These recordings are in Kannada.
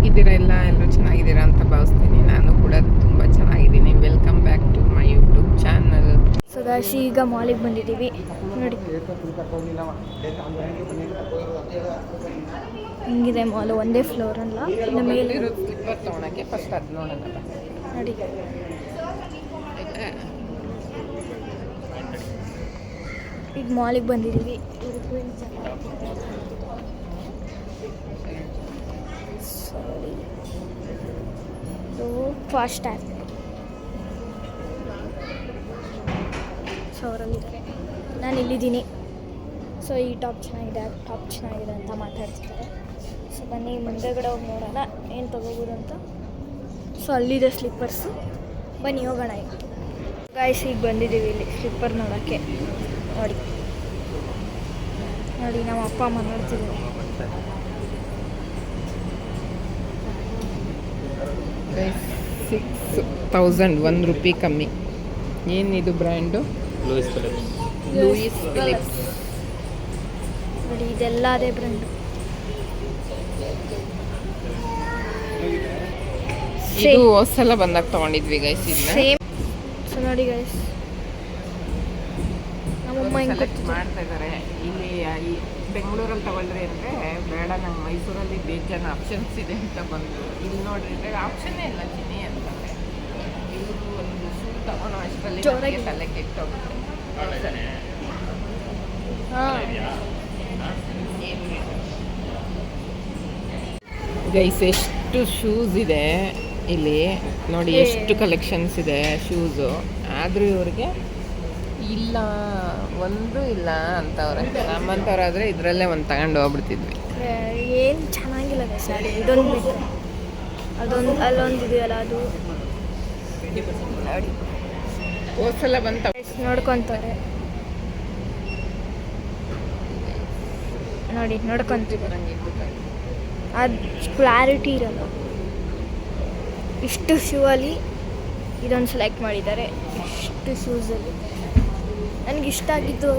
ಹೇಗಿದ್ದೀರಾ ಎಲ್ಲ ಎಲ್ಲರೂ ಚೆನ್ನಾಗಿದ್ದೀರಾ ಅಂತ ಭಾವಿಸ್ತೀನಿ. ನಾನು ಕೂಡ ತುಂಬ ಚೆನ್ನಾಗಿದ್ದೀನಿ. Welcome back to my YouTube channel so guys ಈಗ ಮಾಲಿಗೆ ಬಂದಿದ್ದೀವಿ. ನೋಡಿ. ಹಿಂಗಿದೆ ಮಾಲು ಒಂದೇ ಫ್ಲೋರ್ ಅಲ್ಲ. ಇನ್ನು ಮೇಲೆ ಸ್ಲಿಪ್ಪರ್ ತೊಗೊಳಕ್ಕೆ ಫಸ್ಟ್ ಅದು ನೋಡೋಣ. ನೋಡಿ. ಈಗ ಮಾಲಿಗೆ ಬಂದಿದ್ದೀವಿ. ಸೊ ಫಾಸ್ಟ್ ಆ್ಯಪ್ ಅವರಲ್ಲಿದ್ದಾರೆ ನಾನು ಇಲ್ಲಿದ್ದೀನಿ. ಸೊ ಈ ಟಾಪ್ ಚೆನ್ನಾಗಿದೆ ಟಾಪ್ ಚೆನ್ನಾಗಿದೆ ಅಂತ ಮಾತಾಡ್ತಿದ್ದಾರೆ. ಸೊ ಬನ್ನಿ, ಮುಂದೆಗಡೆ ಹೋಗಿ ನೋಡೋಣ. ಏನು ತೊಗೋಬೋದು ಅಂತ. ಸೊ ಅಲ್ಲಿದೆ ಸ್ಲಿಪ್ಪರ್ಸು ಬನ್ನಿ, ಹೋಗೋಣ ಈಗ. ಗಾಯ್ಸ್ ಈಗ ಬಂದಿದ್ದೀವಿ ಇಲ್ಲಿ ಸ್ಲಿಪ್ಪರ್ ನೋಡೋಕ್ಕೆ. ನೋಡಿ. ನೋಡಿ, ನಮ್ಮ ಅಪ್ಪ ಅಮ್ಮ ನೋಡ್ತಿದ್ದೀವಿ ಸಿಕ್ಸ್ ತೌಸಂಡ್ ಒಂದು ರುಪಿ ಕಮ್ಮಿ. ಏನಿದು brand? Louis Philips. Louis Philips. ನೋಡಿ ಇದೆಲ್ಲ ಅದೇ ಬ್ರ್ಯಾಂಡು. ಇದು ಹೊಸಲ ಬಂದಾಗ ತಗೊಂಡಿದ್ವಿ ಗೈಸ್ ಇದನ್ನ ಸೇಮ್ ಸೊ ನೋಡಿ ಗೈಸ್ ನಮ್ಮಮ್ಮ ಹಿಂಗೆ ಮಾಡ್ತಾ ಇದ್ದಾರೆ ಇಲ್ಲಿ ಈ ಬೆಂಗಳೂರಲ್ಲಿ ತಗೊಳ್ರಿ ಅಂದರೆ ಬೇಡ ನಂಗೆ ಮೈಸೂರಲ್ಲಿ ಬೇಜಾನ ಆಪ್ಷನ್ಸ್ ಇದೆ ಅಂತ ಬಂದು ಇಲ್ಲಿ ನೋಡ್ರಿ ಆಪ್ಷನ್ನೇ ಇಲ್ಲ ಚಿನಿ ಅಂತಂದರೆ. ಇವರು ಒಂದು ಶೂ ತಗೊಳೋ ಅಷ್ಟರಲ್ಲಿ ಜೋರಾಗಿ. ನನಗೆ ತಲೆ ಕೆಟ್ಟೋಗುತ್ತೆ. ಹಾಂ. ಗೈಸ್ ಎಷ್ಟು ಶೂಸ್ ಇದೆ ಇಲ್ಲಿ. ನೋಡಿ ಎಷ್ಟು ಕಲೆಕ್ಷನ್ಸ್ ಇದೆ ಶೂಸು ಆದರೂ ಇವ್ರಿಗೆ ಇಲ್ಲ ಒಂದು ಇಲ್ಲ ಅಂತವ್ರೆ. ನಮ್ಮಂಥವ್ರಾದರೆ ಇದರಲ್ಲೇ ಒಂದು ತಗೊಂಡು ಹೋಗ್ಬಿಡ್ತಿದ್ವಿ. ಏನು ಚೆನ್ನಾಗಿಲ್ಲ ಸ್ಯಾರಿ ಇದೊಂದು ಅದೊಂದು ಅಲ್ಲೊಂದು ಇದೆಯಲ್ಲ ಅದು. ನೋಡಿ. ಹೋದ್ಸಲ ಬಂತ. ನೋಡ್ಕೊಂತಾರೆ ನೋಡಿ ನೋಡ್ಕೊಂತೀವಿ. ಅದು ಕ್ಲಾರಿಟಿ ಇರಲ್ಲ. ಇಷ್ಟು ಶೂ ಅಲ್ಲಿ ಇದೊಂದು ಸೆಲೆಕ್ಟ್ ಮಾಡಿದ್ದಾರೆ. ಇಷ್ಟು ಶೂಸಲ್ಲಿ ನನಗೆ ಇಷ್ಟ ಆಗಿದ್ದು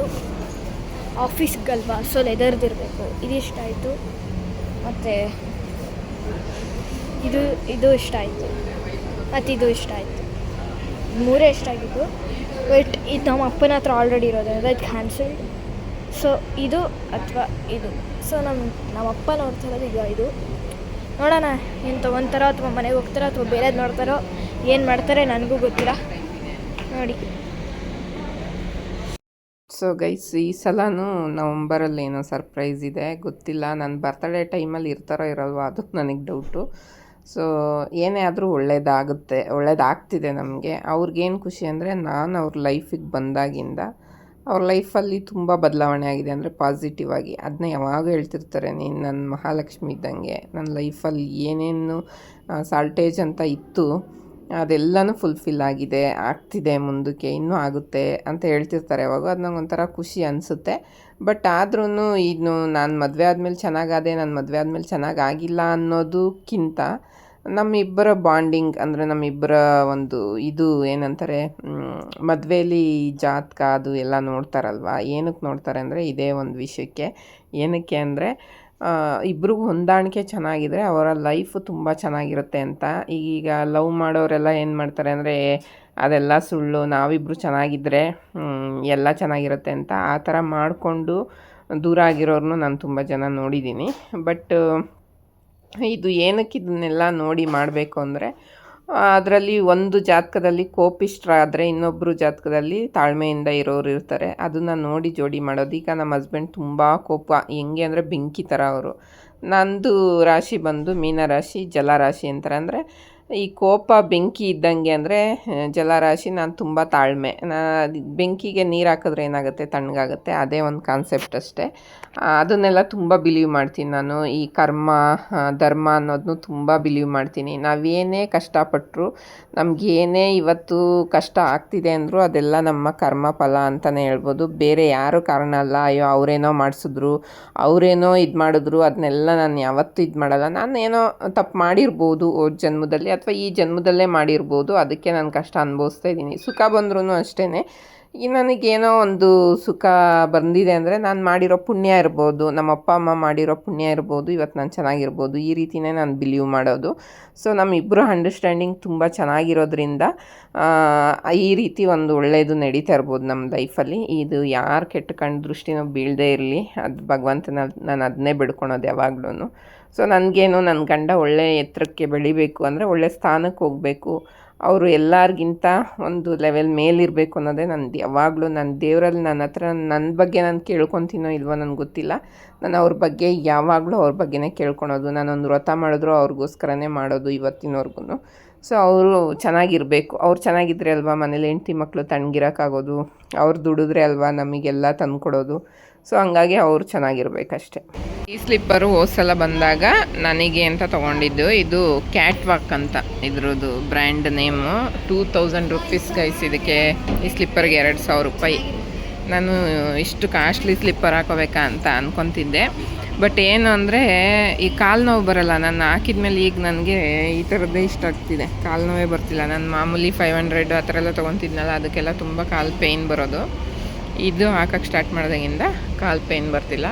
ಆಫೀಸ್ಗಲ್ವಾ? ಸೊ ಲೆದರ್ದಿರಬೇಕು. ಇದು ಇಷ್ಟ ಆಯಿತು. ಮತ್ತು ಇದು ಇದು ಇಷ್ಟ ಆಯಿತು. ಮತ್ತು ಇದು ಇಷ್ಟ ಆಯಿತು. ಮೂರೇ ಇಷ್ಟ ಆಗಿದ್ದು. ಬಟ್ ಇದು ನಮ್ಮ ಅಪ್ಪನ ಹತ್ರ ಆಲ್ರೆಡಿ ಇರೋದ್ರಿಂದ ಇದು ಕ್ಯಾನ್ಸಲ್ಡ್ ಸೊ ಇದು ಅಥವಾ ಇದು. ಸೊ ನಮ್ಮ ನಮ್ಮ ಅಪ್ಪ ನೋಡ್ತಿರೋದು ಈಗ ಇದು. ನೋಡೋಣ, ಏನು ತೊಗೊತಾರೋ ಅಥವಾ ಮನೆಗೆ ಹೋಗ್ತಾರೋ ಅಥವಾ ಬೇರೆದು ನೋಡ್ತಾರೋ ಏನು ಮಾಡ್ತಾರೆ ನನಗೂ ಗೊತ್ತಿಲ್ಲ. ನೋಡಿ. ಸೊ ಗೈಸ್ ಈ ಸಲನೂ ನವಂಬರಲ್ಲಿ ಏನೋ ಸರ್ಪ್ರೈಸ್ ಇದೆ. ಗೊತ್ತಿಲ್ಲ ನನ್ನ ಬರ್ತಡೇ ಟೈಮಲ್ಲಿ ಇರ್ತಾರೋ ಇರಲ್ವೋ ಅದು ನನಗೆ ಡೌಟು ಸೊ ಏನೇ ಆದರೂ ಒಳ್ಳೇದಾಗುತ್ತೆ, ಒಳ್ಳೇದಾಗ್ತಿದೆ ನಮಗೆ. ಅವ್ರಿಗೇನು ಖುಷಿ ಅಂದರೆ ನಾನು ಅವ್ರ ಲೈಫಿಗೆ ಬಂದಾಗಿಂದ ಅವ್ರ ಲೈಫಲ್ಲಿ ತುಂಬ ಬದಲಾವಣೆ ಆಗಿದೆ ಅಂದರೆ ಪಾಸಿಟಿವ್ ಆಗಿ. ಅದನ್ನ ಯಾವಾಗ ಹೇಳ್ತಿರ್ತಾರೆ, ನೀನು ನನ್ನ ಮಹಾಲಕ್ಷ್ಮಿ ಇದ್ದಂಗೆ. ನನ್ನ ಲೈಫಲ್ಲಿ ಏನೇನು ಸಾಲ್ಟೇಜ್ ಅಂತ ಇತ್ತು ಅದೆಲ್ಲನೂ ಫುಲ್ಫಿಲ್ ಆಗಿದೆ, ಆಗ್ತಿದೆ, ಮುಂದಕ್ಕೆ ಇನ್ನೂ ಆಗುತ್ತೆ ಅಂತ ಹೇಳ್ತಿರ್ತಾರೆ. ಯಾವಾಗ ಅದು ನಂಗೆ ಒಂಥರ ಖುಷಿ ಅನಿಸುತ್ತೆ. ಬಟ್ ಆದ್ರೂ ಇನ್ನು ನಾನು ಮದುವೆ ಆದಮೇಲೆ ಚೆನ್ನಾಗಾದೆ, ನಾನು ಮದುವೆ ಆದಮೇಲೆ ಚೆನ್ನಾಗಾಗಿಲ್ಲ ಅನ್ನೋದಕ್ಕಿಂತ ನಮ್ಮಿಬ್ಬರ ಬಾಂಡಿಂಗ್ ಅಂದರೆ ನಮ್ಮಿಬ್ಬರ ಒಂದು ಇದು ಏನಂತಾರೆ ಮದುವೆಯಲ್ಲಿ ಜಾತಕ ಅದು ಎಲ್ಲ ನೋಡ್ತಾರಲ್ವ? ಏನಕ್ಕೆ ನೋಡ್ತಾರೆ ಅಂದರೆ ಇದೇ ಒಂದು ವಿಷಯಕ್ಕೆ. ಏನಕ್ಕೆ ಅಂದರೆ ಇಬ್ರಿಗೂ ಹೊಂದಾಣಿಕೆ ಚೆನ್ನಾಗಿದ್ರೆ ಅವರ ಲೈಫು ತುಂಬ ಚೆನ್ನಾಗಿರುತ್ತೆ ಅಂತ. ಈಗ ಲವ್ ಮಾಡೋರೆಲ್ಲ ಏನು ಮಾಡ್ತಾರೆ ಅಂದರೆ, ಅದೆಲ್ಲ ಸುಳ್ಳು ನಾವಿಬ್ಬರು ಚೆನ್ನಾಗಿದ್ದರೆ ಎಲ್ಲ ಚೆನ್ನಾಗಿರುತ್ತೆ ಅಂತ ಆ ಥರ ಮಾಡಿಕೊಂಡು ದೂರ ಆಗಿರೋರ್ನು ನಾನು ತುಂಬ ಜನ ನೋಡಿದ್ದೀನಿ ಬಟ್, ಇದು ಏನಕ್ಕೆ ಇದನ್ನೆಲ್ಲ ನೋಡಿ ಮಾಡಬೇಕು ಅಂದರೆ ಅದರಲ್ಲಿ ಒಂದು ಜಾತಕದಲ್ಲಿ ಕೋಪಿಷ್ಟರಾದರೆ ಇನ್ನೊಬ್ಬರು ಜಾತಕದಲ್ಲಿ ತಾಳ್ಮೆಯಿಂದ ಇರೋರು ಇರ್ತಾರೆ. ಅದನ್ನು ನೋಡಿ ಜೋಡಿ ಮಾಡೋದು. ಈಗ ನಮ್ಮ ಹಸ್ಬೆಂಡ್ ತುಂಬ ಕೋಪ. ಹೆಂಗೆ ಅಂದರೆ ಬೆಂಕಿ ಥರ ಅವರು. ನಂದು ರಾಶಿ ಬಂದು ಮೀನ ರಾಶಿ ಜಲರಾಶಿ ಅಂತಾರೆ. ಅಂದರೆ ಈ ಕೋಪ ಬೆಂಕಿ ಇದ್ದಂಗೆ ಅಂದರೆ ಜಲರಾಶಿ ನಾನು ತುಂಬ ತಾಳ್ಮೆ. ನಾ, ಬೆಂಕಿಗೆ ನೀರು ಹಾಕಿದ್ರೆ ಏನಾಗುತ್ತೆ, ತಣ್ಣಗಾಗುತ್ತೆ, ಅದೇ ಒಂದು ಕಾನ್ಸೆಪ್ಟ್ ಅಷ್ಟೇ. ಅದನ್ನೆಲ್ಲ ತುಂಬ ಬಿಲೀವ್ ಮಾಡ್ತೀನಿ ನಾನು. ಈ ಕರ್ಮ ಧರ್ಮ ಅನ್ನೋದನ್ನು ತುಂಬ ಬಿಲೀವ್ ಮಾಡ್ತೀನಿ. ನಾವೇನೇ ಕಷ್ಟಪಟ್ಟರು ನಮಗೇನೇ ಇವತ್ತು ಕಷ್ಟ ಆಗ್ತಿದೆ ಅಂದರೂ ಅದೆಲ್ಲ ನಮ್ಮ ಕರ್ಮ ಫಲ ಅಂತಲೇ ಹೇಳ್ಬೋದು. ಬೇರೆ ಯಾರು ಕಾರಣ ಅಲ್ಲ. ಅಯ್ಯೋ, ಅವರೇನೋ ಮಾಡಿಸಿದ್ರು, ಅವರೇನೋ ಇದು ಮಾಡಿದ್ರು ಅದನ್ನೆಲ್ಲ ನಾನು ಯಾವತ್ತೂ ಇದು ಮಾಡಲ್ಲ. ನಾನು ಏನೋ ತಪ್ಪು ಮಾಡಿರ್ಬೋದು ಜನ್ಮದಲ್ಲಿ. ಅಥವಾ ಈ ಜನ್ಮದಲ್ಲೇ ಮಾಡಿರ್ಬೋದು, ಅದಕ್ಕೆ ನಾನು ಕಷ್ಟ ಅನುಭವಿಸ್ತಾ ಇದ್ದೀನಿ. ಸುಖ ಬಂದ್ರೂ ಅಷ್ಟೇ ನನಗೇನೋ ಒಂದು ಸುಖ ಬಂದಿದೆ ಅಂದರೆ ನಾನು ಮಾಡಿರೋ ಪುಣ್ಯ ಇರ್ಬೋದು ನಮ್ಮ ಅಪ್ಪ ಅಮ್ಮ ಮಾಡಿರೋ ಪುಣ್ಯ ಇರ್ಬೋದು ಇವತ್ತು ನಾನು ಚೆನ್ನಾಗಿರ್ಬೋದು, ಈ ರೀತಿಯೇ ನಾನು ಬಿಲೀವ್ ಮಾಡೋದು. ಸೊ ನಮ್ಮಿಬ್ಬರು ಅಂಡರ್ಸ್ಟ್ಯಾಂಡಿಂಗ್ ತುಂಬ ಚೆನ್ನಾಗಿರೋದ್ರಿಂದ ಈ ರೀತಿ ಒಂದು ಒಳ್ಳೆಯದು ನಡೀತಾ ಇರ್ಬೋದು ನಮ್ಮ ಲೈಫಲ್ಲಿ ಇದು ಯಾರು ಕೆಟ್ಟ ಕಣ್ಣು ದೃಷ್ಟಿನೂ ಬೀಳದೇ ಇರಲಿ. ಅದು ಭಗವಂತನ ನಾನು ಅದನ್ನೇ ಬಿಡ್ಕೊಳೋದು ಯಾವಾಗ್ಲೂ ಸೊ ನನಗೇನು ನನ್ನ ಗಂಡ ಒಳ್ಳೆ ಎತ್ತರಕ್ಕೆ ಬೆಳಿಬೇಕು ಅಂದರೆ ಒಳ್ಳೆ ಸ್ಥಾನಕ್ಕೆ ಹೋಗಬೇಕು. ಅವರು ಎಲ್ಲರಿಗಿಂತ ಒಂದು ಲೆವೆಲ್ ಮೇಲಿರಬೇಕು ಅನ್ನೋದೇ ನಂದು ಯಾವಾಗಲೂ ನನ್ನ ದೇವರಲ್ಲಿ ನನ್ನ ಹತ್ರ ನನ್ನ ಬಗ್ಗೆ ನಾನು ಕೇಳ್ಕೊತೀನೋ ಇಲ್ವೋ ನನಗೆ ಗೊತ್ತಿಲ್ಲ. ನಾನು ಅವ್ರ ಬಗ್ಗೆ ಯಾವಾಗಲೂ ಅವ್ರ ಬಗ್ಗೆನೇ ಕೇಳ್ಕೊಳೋದು. ನಾನೊಂದು ವ್ರತ ಮಾಡಿದ್ರು ಅವ್ರಿಗೋಸ್ಕರನೇ ಮಾಡೋದು ಇವತ್ತಿನವರೆಗೂ ಸೊ ಅವರು ಚೆನ್ನಾಗಿರಬೇಕು. ಅವ್ರು ಚೆನ್ನಾಗಿದ್ರೆ ಅಲ್ವಾ ಮನೇಲಿ ಹೆಂಡ್ತಿ ಮಕ್ಕಳು ತಣ್ಣಗಿರೋಕ್ಕಾಗೋದು ಅವ್ರು ದುಡಿದ್ರೆ ಅಲ್ವಾ ನಮಗೆಲ್ಲ ತಂದುಕೊಡೋದು. ಸೊ ಹಂಗಾಗಿ ಅವ್ರು ಚೆನ್ನಾಗಿರ್ಬೇಕಷ್ಟೆ. ಈ ಸ್ಲಿಪ್ಪರು ಹೋದ್ಸಲ ಬಂದಾಗ ನನಗೆ ಅಂತ ತೊಗೊಂಡಿದ್ದು, ಇದು ಕ್ಯಾಟ್ ವಾಕ್ ಅಂತ. ಇದ್ರದ್ದು brand name. Two thousand rupees guys ಇದಕ್ಕೆ ಈ ಸ್ಲಿಪ್ಪರ್ಗೆ ಎರಡು ಸಾವಿರ ರೂಪಾಯಿ. ನಾನು ಇಷ್ಟು ಕಾಸ್ಟ್ಲಿ ಸ್ಲಿಪ್ಪರ್ ಹಾಕೋಬೇಕಾ ಅಂತ ಅಂದ್ಕೊತಿದ್ದೆ ಬಟ್ ಏನು ಅಂದರೆ, ಈ ಕಾಲು ನೋವು ಬರಲ್ಲ. ನಾನು ಹಾಕಿದ್ಮೇಲೆ ಈಗ ನನಗೆ ಈ ಥರದ್ದೇ ಇಷ್ಟ ಆಗ್ತಿದೆ. ಕಾಲು ನೋವೇ ಬರ್ತಿಲ್ಲ. ನಾನು ಮಾಮೂಲಿ ಫೈವ್ ಹಂಡ್ರೆಡ್ ಆ ಥರ ಎಲ್ಲ ತೊಗೊತಿದ್ನಲ್ಲ, ಅದಕ್ಕೆಲ್ಲ ತುಂಬ ಕಾಲು ಪೇಯ್ನ್ ಬರೋದು. ಇದು ಹಾಕಕ್ಕೆ ಸ್ಟಾರ್ಟ್ ಮಾಡಿದಾಗಿಂದ ಕಾಲು ಪೇನ್ ಬರ್ತಿಲ್ಲ.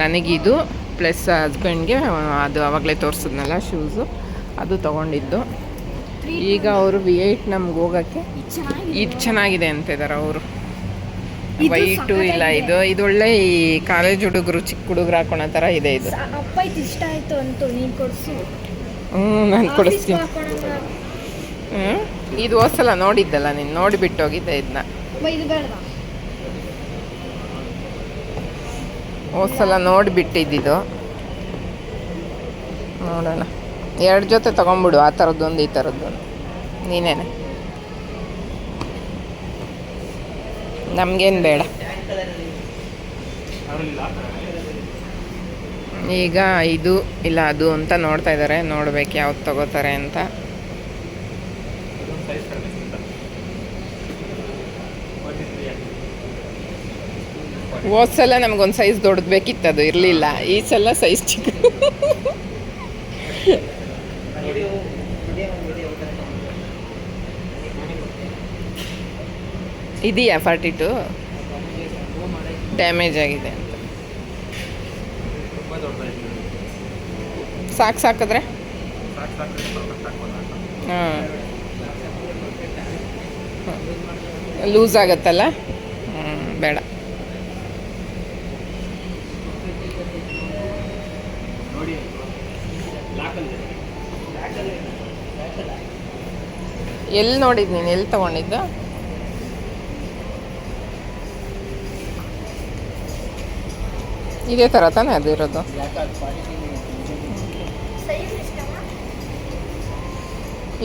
ನನಗಿದು ಪ್ಲಸ್ ಹಸ್ಬೆಂಡ್ಗೆ ಅದು ಆವಾಗಲೇ ತೋರಿಸಿದ್ನಲ್ಲ ಶೂಸು ಅದು ತೊಗೊಂಡಿದ್ದು. ಈಗ ಅವರು ವಿ ಏಯ್ಟ್ ನಮ್ಗೆ ಹೋಗೋಕ್ಕೆ ಇದು ಚೆನ್ನಾಗಿದೆ ಅಂತಿದ್ದಾರೆ ಅವರು. ವೈಟು ಇಲ್ಲ ಇದು. ಇದು ಒಳ್ಳೆ ಈ ಕಾಲೇಜ್ ಹುಡುಗರು ಚಿಕ್ಕ ಹುಡುಗರು ಹಾಕೊಳೋ ಥರ ಇದೆ ಇದು. ಇಷ್ಟ ಆಯಿತು ಅಂತ ನೀನು ಕೊಡಿಸು. ಹ್ಞೂ ನಾನು ಕೊಡಿಸ್ತೀನಿ. ಹ್ಞೂ ಇದು ಹೋದ್ಸಲ ನೋಡಿದ್ದಲ್ಲ ನೀನು ನೋಡಿಬಿಟ್ಟು ಹೋಗಿದ್ದೆ ಇದನ್ನ ಇದು ಬೇಡ ಹೋದ್ಸಲ ನೋಡಿಬಿಟ್ಟಿದ್ದು ನೋಡೋಣ. ಎರಡು ಜೊತೆ ತೊಗೊಂಬಿಡು ಆ ಥರದ್ದೊಂದು ಈ ಥರದ್ದೊಂದು ನೀನೇನೆ. ನಮಗೇನು ಬೇಡ. ಈಗ ಇದು, ಇಲ್ಲ ಅದು ಅಂತ ನೋಡ್ತಾ ಇದ್ದಾರೆ ನೋಡ್ಬೇಕು ಯಾವ್ದು ತಗೋತಾರೆ ಅಂತ. ಹೋದ್ ಸಲ ನಮಗೊಂದು ಸೈಜ್ ದೊಡ್ಡದು ಬೇಕಿತ್ತು ಅದು, ಇರಲಿಲ್ಲ. ಈ ಸಲ ಸೈಜ್ ಚಿಕ್ಕ. ಇದೆಯಾ ಫಾರ್ಟಿ ಟು ಡ್ಯಾಮೇಜ್ ಆಗಿದೆ ಅಂತ. ಸಾಕು ಸಾಕಿದ್ರೆ? ಹಾಂ ಲೂಸ್ ಆಗತ್ತಲ್ಲ ಹ್ಞೂ ಬೇಡ ಎಲ್ಲಿ ನೋಡಿದ್ ನೀನು? ಎಲ್ಲಿ ತಗೊಂಡಿದ್ದ? ಇದೇ ಥರ ತಾನೇ ಅದು ಇರೋದು?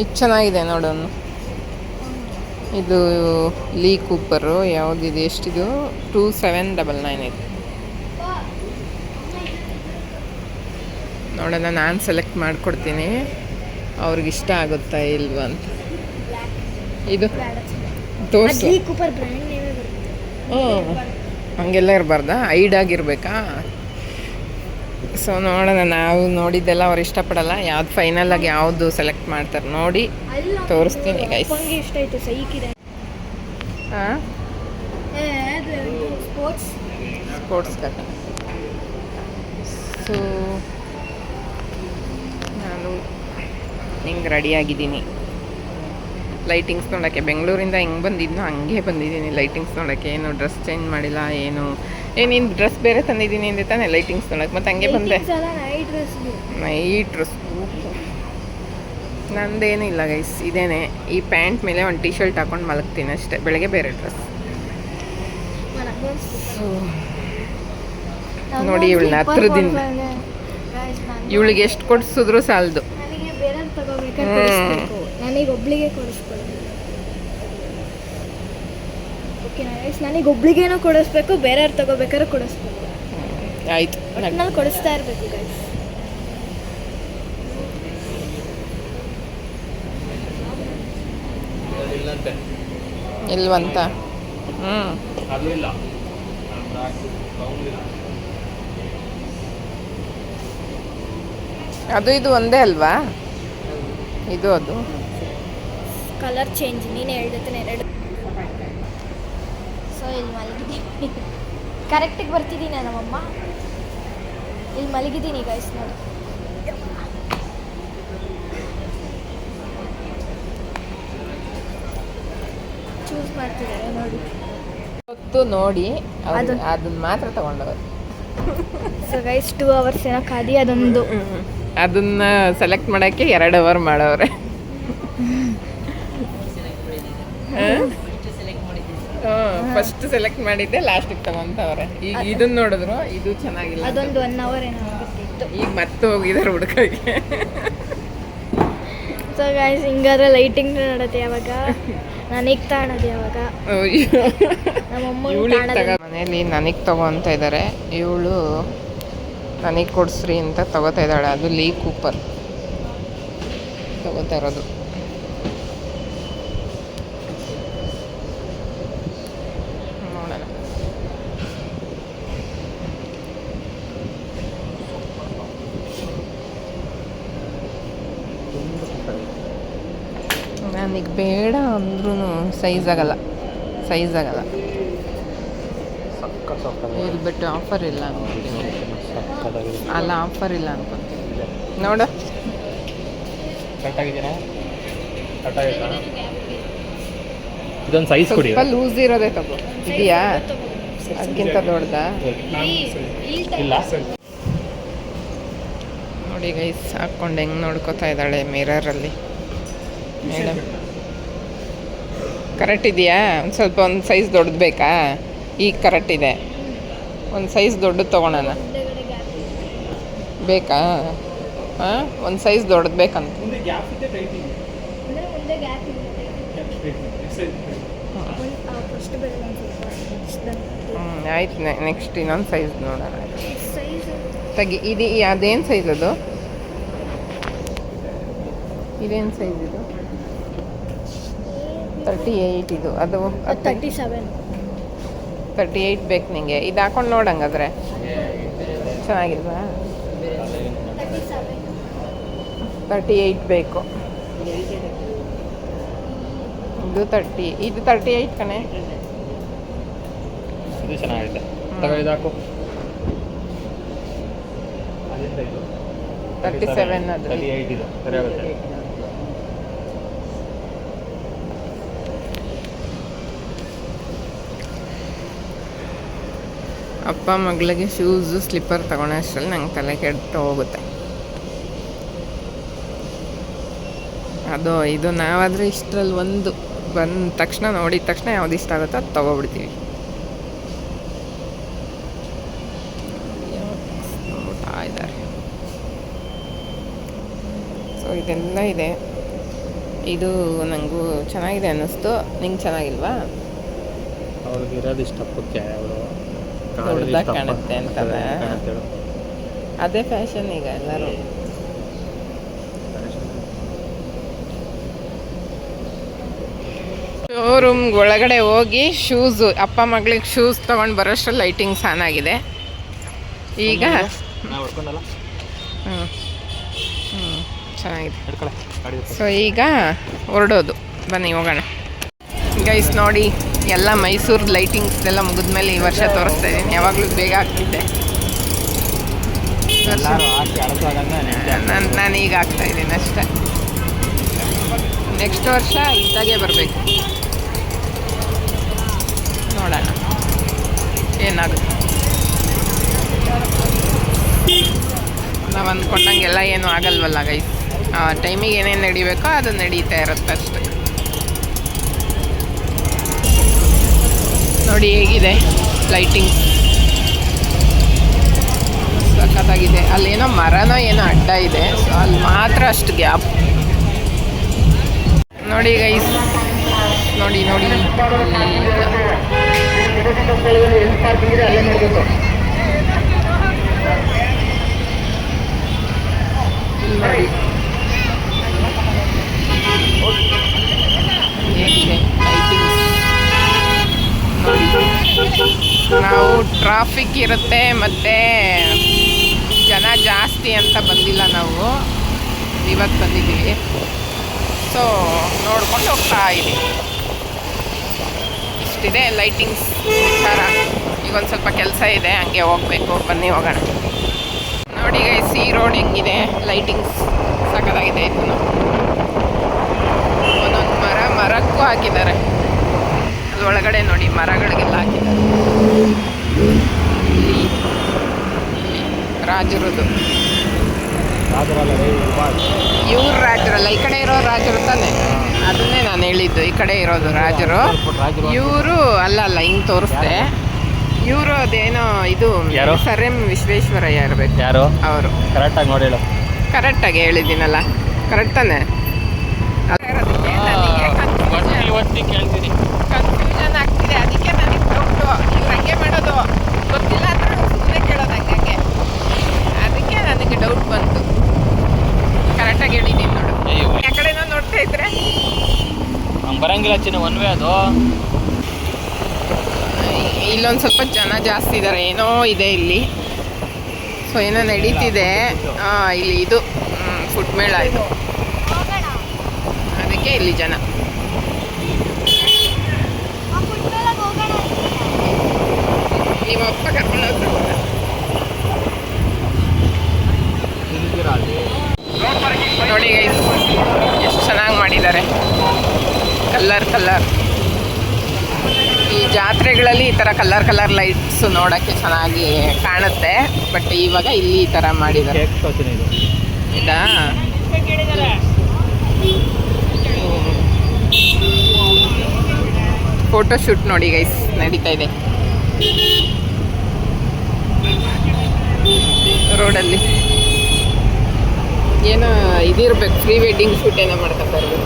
ಇದು ಚೆನ್ನಾಗಿದೆ ನೋಡೋಣ ಇದು ಲೀ ಕೂಪರು ಯಾವುದಿದೆ ಎಷ್ಟಿದು? ಟೂ ಸೆವೆನ್ ಡಬಲ್ ನೈನ್ ಇದೆ ನೋಡೋಣ ನಾನು ಸೆಲೆಕ್ಟ್ ಮಾಡಿಕೊಡ್ತೀನಿ. ಅವ್ರಿಗೆ ಇಷ್ಟ ಆಗುತ್ತಾ ಇಲ್ವ ಅಂತ. ಇದು ತೋರಿಸು. ಹ್ಞೂ ಹಂಗೆಲ್ಲ ಇರಬಾರ್ದಾ? ಐಡಾಗಿರ್ಬೇಕಾ ಸೊ ನೋಡೋಣ ನಾವು ನೋಡಿದ್ದೆಲ್ಲ ಅವ್ರು ಇಷ್ಟಪಡಲ್ಲ. ಯಾವ್ದು ಫೈನಲ್ ಆಗಿ ಯಾವುದು ಸೆಲೆಕ್ಟ್ ಮಾಡ್ತಾರೆ ನೋಡಿ ತೋರಿಸ್ತೀನಿ ಸೈಕಿದೆ ಹಾಂ? ಸ್ಪೋರ್ಟ್ಸ್ ಸ್ಪೋರ್ಟ್ಸ್ ಸೊ ನಾನು ಹಿಂಗೆ ರೆಡಿಯಾಗಿದ್ದೀನಿ ಲೈಟಿಂಗ್ಸ್ ನೋಡೋಕ್ಕೆ ಬೆಂಗಳೂರಿಂದ ಹೆಂಗೆ ಬಂದಿದ್ನೋ ಹಂಗೆ ಬಂದಿದ್ದೀನಿ ಲೈಟಿಂಗ್ಸ್ ನೋಡೋಕ್ಕೆ. ಏನು ಡ್ರೆಸ್ ಚೇಂಜ್ ಮಾಡಿಲ್ಲ ಏನು ಏನೇನು ನೀನು ಡ್ರೆಸ್ ಬೇರೆ ತಂದಿದ್ದೀನಿ ಅಂದೆ ತಾನೆ ಲೈಟಿಂಗ್ಸ್ ನೋಡೋಕೆ ಮತ್ತು ಹಂಗೆ ಬಂದೆ. ನೈಟ್ ಡ್ರೆಸ್ ನಂದೇನಿಲ್ಲ ಗೈಸ್ ಇದೇನೆ. ಈ ಪ್ಯಾಂಟ್ ಮೇಲೆ ಒಂದು ಟೀ ಶರ್ಟ್ ಹಾಕೊಂಡು ಮಲಗ್ತೀನಿ ಅಷ್ಟೇ. ಬೆಳಗ್ಗೆ ಬೇರೆ ಡ್ರೆಸ್ ನೋಡಿ ಇವಳನ್ನ ಹತ್ರದಿಂದ. ಇವಳಿಗೆ ಎಷ್ಟು ಕೊಡಿಸಿದ್ರು ಸಾಲದು. ಹ್ಮ್. ಕೊಡಿಸ್ಬೇಕು. ನನಗೆ ಒಬ್ಳಿಗೆ ಕೊಡಿಸ್ಕೊಡ್ಬೇಕು ಓಕೆ ನನಗೆ ಒಬ್ಳಿಗೇನೋ ಕೊಡಿಸ್ಬೇಕು ಬೇರೆಯವ್ರು ತಗೋಬೇಕಾದ್ರೆ ಕೊಡಿಸ್ಬೇಕು. ಆಯಿತು. ಒಟ್ಟಿನಲ್ಲಿ ಕೊಡಿಸ್ತಾ ಇರಬೇಕು ಗೈಸ್ ಇಲ್ವಂತ? ಹ್ಞೂ ಅದು ಇದು ಒಂದೇ ಅಲ್ವಾ? ಇದು ಅದು. ಕಲರ್ ಚೇಂಜ್ ನೀನು ಹೇಳ್ದತನ ಎರಡು. ಸೊ ಇಲ್ಲಿ ಮಲಗಿದ್ದೀನಿ. ಕರೆಕ್ಟಿಗೆ ಬರ್ತಿದ್ದೀನಿ ನಮ್ಮಮ್ಮ? ಇಲ್ಲಿ ಮಲಗಿದ್ದೀನಿ ಗೈಸ್ ನೋಡಿ. ಚೂಸ್ ಮಾಡ್ತಿದ್ದಾರೆ ನೋಡಿ. ಹೊತ್ತು ನೋಡಿ ಅದನ್ನ ಮಾತ್ರ ತಗೊಂಡವ್ರು ಸೊ ಗೈಸ್ ಟೂ ಅವರ್ಸ್ ಏನೋ ಖಾಲಿ ಅದೊಂದು. ಅದನ್ನ ಸೆಲೆಕ್ಟ್ ಮಾಡಕ್ಕೆ ಎರಡು ಅವರ್ ಮಾಡವ್ರೆ. ಫಸ್ಟ್ ಸೆಲೆಕ್ಟ್ ಮಾಡಿದ್ದೆ ಲಾಸ್ಟಿಗೆ ತಗೊಂತವ್ರೆ. ಈಗ ಇದನ್ನ ನೋಡಿದ್ರು ಇದು ಚೆನ್ನಾಗಿಲ್ಲ ಅದೊಂದು ಒನ್ ಅವರ್ ಏನೋ ಈಗ ಮತ್ತೆ ಹೋಗಿದಾರೆ ಹುಡುಕಕ್ಕೆ ಸೊ ಗಾಯ್ಸ್ ಹಿಂಗಾದ್ರೆ ಲೈಟಿಂಗ್ ನಡತ್ತೆ ಯಾವಾಗ? ನನಗೆ ತಾಣದು ಯಾವಾಗ? ಮನೇಲಿ ನನಗೆ ತಗೊಂತ ಇದ್ದಾರೆ ಇವಳು ನನಗೆ ಕೊಡ್ಸ್ರಿ ಅಂತ ತಗೋತಾ ಇದ್ದಾಳೆ. ಅದು ಲೀ ಕೂಪರ್ ತಗೋತಾ ಇರೋದು ನೋಡೋಣ ನನಗೆ ಬೇಡ ಅಂದ್ರೂ ಸೈಜ್ ಆಗಲ್ಲ. ಸೈಜ್ ಆಗಲ್ಲ. ಇಲ್ಲಿ ಬಿಟ್ಟು ಆಫರ್ ಇಲ್ಲ ಅನ್ಕೊಂತೀನಿ. ಅಲ್ಲ ಆಫರ್ ಇಲ್ಲ ಅನ್ಕೊಂತೀನಿ. ನೋಡು. ಇದೊಂದು ಸೈಜ್ ಕೊಡಿ. ಲೂಸ್ ಇರೋದೇ ತಗೋ. ಇದೆಯಾ? ಅದಕ್ಕಿಂತ ದೊಡ್ಡದಾ? ಇಲ್ಲ. ನೋಡಿ ಗೈಸ್ ಹಾಕ್ಕೊಂಡು ಹೆಂಗೆ ನೋಡ್ಕೋತಾ ಇದ್ದಾಳೆ ಮಿರರಲ್ಲಿ ಮೇಡಮ್ ಕರೆಕ್ಟ್ ಇದೆಯಾ? ಒಂದು ಸ್ವಲ್ಪ ಒಂದು ಸೈಜ್ ದೊಡ್ಡದು ಬೇಕಾ? ಈಗ ಕರೆಕ್ಟ್ ಇದೆ. ಒಂದು ಸೈಜ್ ದೊಡ್ಡದು ತೊಗೊಳೋಣ. ಬೇಕಾ? ಹಾಂ? ಒಂದು ಸೈಜ್ ದೊಡ್ಡದು ಬೇಕಂತ. ಹ್ಞೂ ಆಯ್ತು. ನೆಕ್ಸ್ಟ್ ಇನ್ನೊಂದು ಸೈಜ್ ನೋಡೋಣ. ತಗಿ ತೆಗಿ ಇದು ಅದೇನು ಸೈಜ್ ಅದು? ಇದೇನು ಸೈಜ್ ಇದು? ತರ್ಟಿ ಏಯ್ಟ್ ಇದು. ಅದು ತರ್ಟಿ ಸೆವೆನ್ ತರ್ಟಿ ಏಯ್ಟ್ ಬೇಕು ನಿಂಗೆ. ಇದು ಹಾಕೊಂಡು ನೋಡಂಗಾದ್ರೆ. ಚೆನ್ನಾಗಿಲ್ವಾ? ತರ್ಟಿ ಏಯ್ಟ್ ಬೇಕು. ಇದು ತರ್ಟಿ ಇದು ತರ್ಟಿ ಏಯ್ಟ್ ಕಣೆ. ಇದು ಚೆನ್ನಾಗಿದೆ. ತಗೋ ಇದು ಹಾಕು. ಅದೆಂತ ಇದು ತರ್ಟಿ ಸೆವೆನ್ ಅದು ತರ್ಟಿ ಏಯ್ಟ್ ಇದು. ಸರಿ ಆಗುತ್ತೆ. ಅಪ್ಪ ಮಗಳಿಗೆ ಶೂಸು ಸ್ಲಿಪ್ಪರ್ ತಗೊಳ್ಳೋ ಅಷ್ಟರಲ್ಲಿ ನಂಗೆ ತಲೆ ಕೆಟ್ಟು ಹೋಗುತ್ತೆ. ಅದು, ಇದು ನಾವಾದರೆ ಇಷ್ಟರಲ್ಲಿ ಒಂದು, ಬಂದ ತಕ್ಷಣ ನೋಡಿದ ತಕ್ಷಣ ಯಾವ್ದು ಇಷ್ಟ ಆಗುತ್ತೋ ಅದು ತೊಗೊಬಿಡ್ತೀವಿ. ಸೊ ಇದೆಲ್ಲ ಇದೆ. ಇದು ನನಗೂ ಚೆನ್ನಾಗಿದೆ ಅನ್ನಿಸ್ತು. ನಿಂಗೆ ಚೆನ್ನಾಗಿಲ್ವಾ? ಅವ್ರಿಗೆ ಇರೋದು ಇಷ್ಟಪಕ್ಕೆ ಅವಳು ದೊಡ್ಡದಾಗ್ ಕಾಣುತ್ತೆ? ಅದೇ ಫ್ಯಾಷನ್ ಈಗ ಎಲ್ಲರೂ. ಶೋರೂಮ್ ಒಳಗಡೆ ಹೋಗಿ ಶೂಸು ಅಪ್ಪ ಮಗಳಿಗೆ ಶೂಸ್ ತೊಗೊಂಡು ಬರೋಷ್ಟು ಲೈಟಿಂಗ್ಸ್ ಆನ್ ಆಗಿದೆ. ಈಗ ಹ್ಞೂ ಹ್ಞೂ ಚೆನ್ನಾಗಿದೆ. ಸೊ ಈಗ ಹೊರಡೋದು. ಬನ್ನಿ ಹೋಗೋಣ. ಗೈಸ್ ನೋಡಿ. ಎಲ್ಲ ಮೈಸೂರು ಲೈಟಿಂಗ್ಸ್ ಎಲ್ಲ ಮುಗಿದ್ಮೇಲೆ ಈ ವರ್ಷ ತೋರಿಸ್ತಾ ಇದ್ದೀನಿ. ಯಾವಾಗಲೂ ಬೇಗ ಆಗ್ತಿದ್ದೆ ನಾನು ನಾನು ಈಗ ಆಗ್ತಾ ಇದ್ದೀನಿ ಅಷ್ಟೇ. ನೆಕ್ಸ್ಟ್ ವರ್ಷ ಇದ್ದಾಗೆ ಬರಬೇಕು. ನೋಡೋಣ. ಏನಾಗುತ್ತೆ? ನಾವು ಅಂದ್ಕೊಂಡಂಗೆಲ್ಲ ಏನೂ ಆಗಲ್ವಲ್ಲ ಗೈಸ್ ಟೈಮಿಗೆ ಏನೇನು ನಡಿಬೇಕೋ ಅದು ನಡೀತಾ ಇರುತ್ತೆ ಅಷ್ಟೆ. ನೋಡಿ ಹೇಗಿದೆ ಲೈಟಿಂಗ್ ಸಖತ್ತಾಗಿದೆ. ಅಲ್ಲೇನೋ ಮರನ ಏನೋ ಅಡ್ಡ ಇದೆ. ಸೊ ಅಲ್ಲಿ ಮಾತ್ರ ಅಷ್ಟು ಗ್ಯಾಪ್ ನೋಡಿ ಗೈಸ್ ನೋಡಿ ನೋಡಿ. ನೋಡಿ ಹೇಗಿದೆ ಲೈಟಿಂಗ್ಸ್ ನೋಡಿ ನಾವು ಟ್ರಾಫಿಕ್ ಇರುತ್ತೆ ಮತ್ತು ಜನ ಜಾಸ್ತಿ ಅಂತ ಬಂದಿಲ್ಲ ನಾವು. ಇವತ್ತು ಬಂದಿದ್ದೀವಿ. ಸೊ ನೋಡ್ಕೊಂಡು ಹೋಗ್ತಾ ಇದ್ದೀವಿ. ಇಷ್ಟಿದೆ ಲೈಟಿಂಗ್ಸ್ ವಿಚಾರ ಈಗ ಒಂದು ಸ್ವಲ್ಪ ಕೆಲಸ ಇದೆ, ಹಂಗೆ ಹೋಗ್ಬೇಕು. ಬನ್ನಿ, ಹೋಗೋಣ. ನೋಡಿ ಸಿ ರೋಡ್ ಹೆಂಗಿದೆ? ಲೈಟಿಂಗ್ಸ್ ಸಖತ್ತಾಗಿದೆ. ಇದನ್ನು. ಒಂದೊಂದು ಮರ, ಮರಕ್ಕೂ ಹಾಕಿದ್ದಾರೆ. ಅದ್ರೊಳಗಡೆ ನೋಡಿ ಮರಗಳಿಗೆಲ್ಲ ಹಾಕಿದ್ದಾರೆ. ರಾಜರದು. ಇವ್ರ ರಾಜರಲ್ಲ ಈ ಕಡೆ ಇರೋ ರಾಜರು ತಾನೆ. ಅದನ್ನೇ ನಾನು ಹೇಳಿದ್ದು ಈ ಕಡೆ ಇರೋದು ರಾಜರು. ಇವರು ಅಲ್ಲ ಅಲ್ಲ ಹಿಂಗೆ ತೋರಿಸ್ದೆ. ಇವರು ಅದೇನೋ ಇದು? ಸರ್ ಎಂ ವಿಶ್ವೇಶ್ವರಯ್ಯ ಇರಬೇಕು. ಯಾರು? ಅವರು. ಕರೆಕ್ಟಾಗಿ ನೋಡಿ ಹೇಳು. ಕರೆಕ್ಟಾಗಿ ಹೇಳಿದ್ದೀನಲ್ಲ. ಕರೆಕ್ಟ್ ತಾನೆ? ಕೇಳ್ತೀನಿ ಕನ್ಫ್ಯೂಷನ್ ಆಗ್ತಿದೆ ಅದಕ್ಕೆ ನನಗೆ ಡೌಟು ಇವ್ರು ಮಾಡೋದು ಗೊತ್ತಿಲ್ಲ ಅಂದ್ರೆ ಸುಮ್ಮನೆ ಕೇಳೋದು ಹಂಗೆ. ಅದಕ್ಕೆ ನನಗೆ ಡೌಟ್ ಬಂತು. ಕರೆಕ್ಟಾಗಿ ಹೇಳಿದ್ದೀನಿ ನೋಡು. ಆ ಕಡೆನೋ ನೋಡ್ತಾ ಇದ್ರೆ. ಹಂಗೆ ಬರಂಗಿಲ್ಲ ಚಿನ್ನ ಒನ್ ವೇ ಅದು ಇಲ್ಲೊಂದು ಸ್ವಲ್ಪ ಜನ ಜಾಸ್ತಿ ಇದ್ದಾರೆ ಏನೋ ಇದೆ ಇಲ್ಲಿ. ಸೊ ಏನೋ ನಡೀತಿದೆ. ಹಾಂ ಇಲ್ಲಿ. ಇದು. ಫುಡ್ ಮೇಳ ಇದು. ಅದಕ್ಕೆ ಇಲ್ಲಿ ಜನ. ನಿಮ್ಮ ಅಪ್ಪ ಕರ್ಕೊಂಡು ಹೋಗ್ತಾರೆ ನೋಡಿ ಎಷ್ಟು ಚೆನ್ನಾಗಿ ಮಾಡಿದ್ದಾರೆ. ಕಲ್ಲರ್ ಕಲ್ಲರ್ ಈ ಜಾತ್ರೆಗಳಲ್ಲಿ ಈ ಥರ ಕಲ್ಲರ್ ಕಲ್ಲರ್ ಲೈಟ್ಸ್ ನೋಡೋಕ್ಕೆ ಚೆನ್ನಾಗಿ ಕಾಣುತ್ತೆ. ಬಟ್ ಇವಾಗ ಇಲ್ಲಿ ಈ ಥರ ಮಾಡಿದ್ದಾರೆ. ಇದಾ. ಫೋಟೋ ಶೂಟ್ ನೋಡಿ ಗೈಸ್ ನಡೀತಾ ಇದೆ. ರೋಡಲ್ಲಿ. ಏನೋ ಇದಿರ್ಬೇಕು ಪ್ರೀ ವೆಡ್ಡಿಂಗ್ ಶೂಟ್ ಏನೋ ಮಾಡ್ಕೊತಾ ಇರ್ಬೇಕು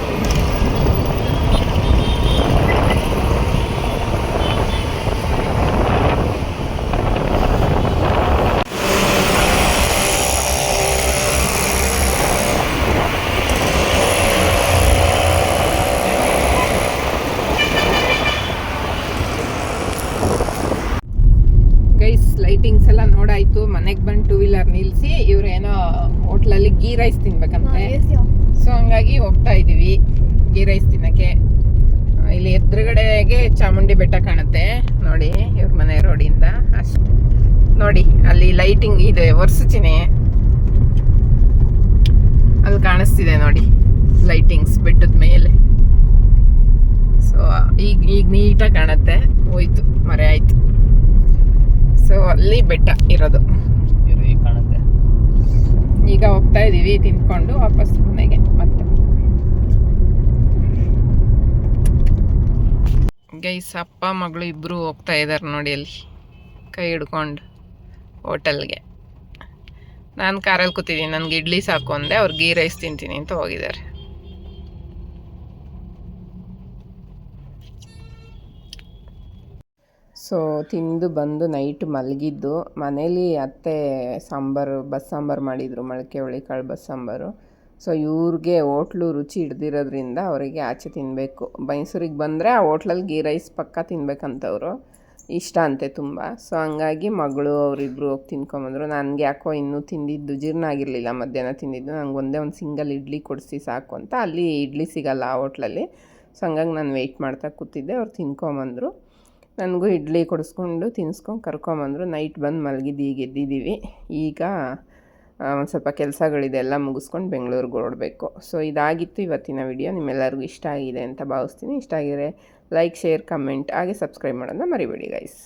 ಗೈಸ್ ಲೈಟಿಂಗ್ಸ್ ಎಲ್ಲ ನೋಡಾಯ್ತು ಮನೆಗೆ ಬಂದು ಟೂ ವೀಲರ್ ನಿಲ್ಲಿಸಿ ಇವ್ರೇನೋ ಹೋಟ್ಲಲ್ಲಿ ಗೀ ರೈಸ್ ತಿನ್ಬೇಕಂತೆ. ಸೊ ಹಂಗಾಗಿ ಹೋಗ್ತಾ ಇದ್ದೀವಿ ಗೀ ರೈಸ್ ತಿನ್ನಕ್ಕೆ. ಇಲ್ಲಿ ಎದುರುಗಡೆಗೆ ಚಾಮುಂಡಿ ಬೆಟ್ಟ ಕಾಣುತ್ತೆ. ನೋಡಿ ಇವ್ರ ಮನೆ ರೋಡಿಂದ ಅಷ್ಟು. ನೋಡಿ ಅಲ್ಲಿ ಲೈಟಿಂಗ್ ಇದೆ ಚಿನಿ ಅಲ್ಲಿ ಕಾಣಿಸ್ತಿದೆ ನೋಡಿ ಲೈಟಿಂಗ್ಸ್ ಬೆಟ್ಟದ ಮೇಲೆ. ಸೊ ಈಗ ಈಗ ನೀಟಾಗಿ ಕಾಣುತ್ತೆ. ಹೋಯ್ತು ಮರೆ ಆಯ್ತು. ಸೊ ಅಲ್ಲಿ ಬೆಟ್ಟ ಇರೋದು. ಈಗ ಹೋಗ್ತಾ ಇದೀವಿ ತಿನ್ಕೊಂಡು ವಾಪಸ್ ಮನೆಗೆ ಮತ್ತೆ. ಗೈಸ್ ಅಪ್ಪ ಮಗಳು ಇಬ್ಬರು ಹೋಗ್ತಾ ಇದ್ದಾರೆ ನೋಡಿ ಅಲ್ಲಿ ಕೈ ಹಿಡ್ಕೊಂಡು ಹೋಟೆಲ್ಗೆ. ನಾನು ಕಾರಲ್ಲಿ ಕೂತಿದ್ದೀನಿ ನನಗೆ ಇಡ್ಲಿ ಸಾಕು ಅಂದೆ ಅವ್ರು ಗೀ ರೈಸ್ ತಿಂತೀನಿ ಅಂತ ಹೋಗಿದ್ದಾರೆ. ಸೊ ತಿಂದು ಬಂದು ನೈಟ್ ಮಲಗಿದ್ದು, ಮನೇಲಿ ಅತ್ತೆ ಸಾಂಬಾರು ಬಸ್ಸಾಂಬಾರು ಮಾಡಿದರು ಮೊಳಕೆ ಹುಳಿಕಾಳು ಬಸ್ಸಾಂಬಾರು ಸೊ ಇವ್ರಿಗೆ ಹೋಟ್ಲು ರುಚಿ ಹಿಡ್ದಿರೋದ್ರಿಂದ ಅವರಿಗೆ ಆಚೆ ತಿನ್ನಬೇಕು ಮೈಸೂರಿಗೆ ಬಂದರೆ ಆ ಹೋಟ್ಲಲ್ಲಿ ಗೀ ರೈಸ್ ಪಕ್ಕ ತಿನ್ಬೇಕಂತವರು. ಇಷ್ಟ ಅಂತೆ ತುಂಬ. ಸೊ ಹಂಗಾಗಿ ಮಗಳು ಅವರಿಬ್ಬರು ಹೋಗಿ ತಿನ್ಕೊಂಬಂದರು. ನನಗೆ ಯಾಕೋ ಇನ್ನೂ ತಿಂದಿದ್ದು ಜೀರ್ಣ ಆಗಿರಲಿಲ್ಲ. ಮಧ್ಯಾಹ್ನ ತಿಂದಿದ್ದು. ನಂಗೆ ಒಂದೇ ಒಂದು ಸಿಂಗಲ್ ಇಡ್ಲಿ ಕೊಡಿಸಿ ಸಾಕು ಅಂತ ಅಲ್ಲಿ ಇಡ್ಲಿ ಸಿಗಲ್ಲ ಆ ಹೋಟ್ಲಲ್ಲಿ. ಸೊ ಹಂಗಾಗಿ ನಾನು ವೆಯ್ಟ್ ಮಾಡ್ತಾ ಕೂತಿದ್ದೆ. ಅವ್ರು ತಿನ್ಕೊಂಬಂದರು. ನನಗೂ ಇಡ್ಲಿ ಕೊಡಿಸ್ಕೊಂಡು ತಿನ್ನಿಸ್ಕೊಂಡು ಕರ್ಕೊಂಬಂದರು. ನೈಟ್ ಬಂದು ಮಲಗಿದ್ದು ಈಗ ಎದ್ದಿದ್ದೀವಿ ಈಗ ಒಂದು ಸ್ವಲ್ಪ ಕೆಲಸಗಳಿದೆ, ಎಲ್ಲ ಮುಗಿಸ್ಕೊಂಡು ಬೆಂಗಳೂರಿಗೆ ಹೊರಡಬೇಕು. ಸೊ ಇದಾಗಿತ್ತು ಇವತ್ತಿನ ವಿಡಿಯೋ. ನಿಮ್ಮೆಲ್ಲರಿಗೂ ಇಷ್ಟ ಆಗಿದೆ ಅಂತ ಭಾವಿಸ್ತೀನಿ. ಇಷ್ಟ ಆಗಿದ್ರೆ ಲೈಕ್, ಶೇರ್, ಕಮೆಂಟ್, ಹಾಗೆ ಸಬ್ಸ್ಕ್ರೈಬ್ ಮಾಡೋದನ್ನ ಮರಿಬೇಡಿ ಗೈಸ್